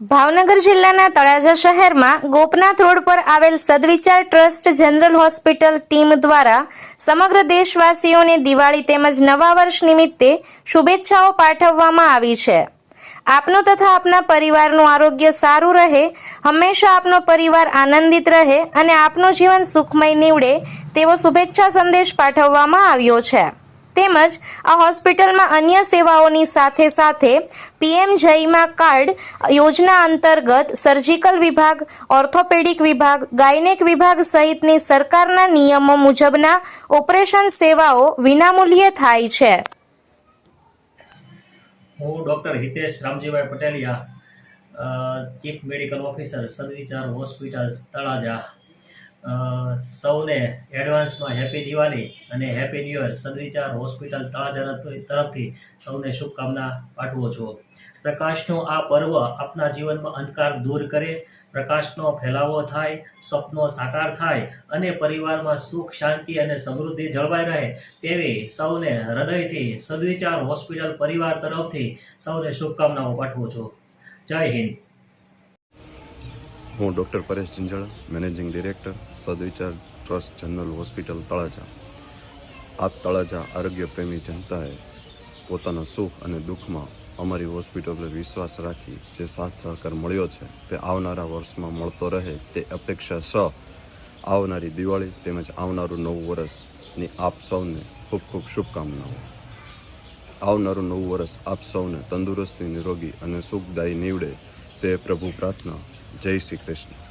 ભાવનગર જિલ્લાના તળાજા શહેરમાં ગોપનાથ રોડ પર આવેલ Sadvichar trust general hospital team દ્વારા સમગ્ર દેશવાસીઓને દિવાળી તેમજ નવા વર્ષ નિમિત્તે શુભેચ્છાઓ પાઠવવામાં આવી છે. આપનો તથા આપના પરિવારનું આરોગ્ય સારું રહે, હંમેશા આપનો પરિવાર આનંદિત રહે અને આપનું જીવન સુખમય નીવડે તેવો શુભેચ્છા સંદેશ પાઠવવામાં આવ્યો છે. તેમજ આ હોસ્પિટલમાં અન્ય સેવાઓની સાથે સાથે પીએમ જયમાં કાર્ડ યોજના અંતર્ગત સર્જિકલ વિભાગ, ઓર્થોપેડિક વિભાગ, ગાયનેક વિભાગ સહિતની સરકારના નિયમો મુજબના ઓપરેશન સેવાઓ વિનામૂલ્યે થાય છે. હું doctor Hitesh Ramjibhai Pateliya chief medical officer, Sadvichar hospital, Talaja. સૌને એડવાન્સમાં હેપી દિવાળી અને happy new year. Sadvichar hospital Talaja તરફથી સૌને શુભકામના પાઠવો છો પ્રકાશનો આ પર્વ આપના જીવનમાં અંધકાર દૂર કરે, પ્રકાશનો ફેલાવો થાય, સ્વપ્નો સાકાર થાય અને પરિવારમાં સુખ, શાંતિ અને સમૃદ્ધિ જળવાઈ રહે તેવી સૌને હૃદયથી સદવિચાર હોસ્પિટલ પરિવાર તરફથી સૌને શુભકામનાઓ પાઠવું છું. જય હિન્દ. હું doctor Paresh Jinjala managing director, Sadvichar trust general hospital Talaja. આપ તળાજા આરોગ્ય પ્રેમી જનતાએ પોતાના સુખ અને દુઃખમાં અમારી હોસ્પિટલ પર વિશ્વાસ રાખી જે સાથ સહકાર મળ્યો છે તે આવનારા વર્ષમાં મળતો રહે તે અપેક્ષા સહ આવનારી દિવાળી તેમજ આવનારું નવું વર્ષની આપ સૌને ખૂબ ખૂબ શુભકામનાઓ. આવનારું નવું વર્ષ આપ સૌને તંદુરસ્તી, નિરોગી અને સુખદાયી નીવડે તે પ્રભુ પ્રાર્થના જય શ્રી કૃષ્ણ.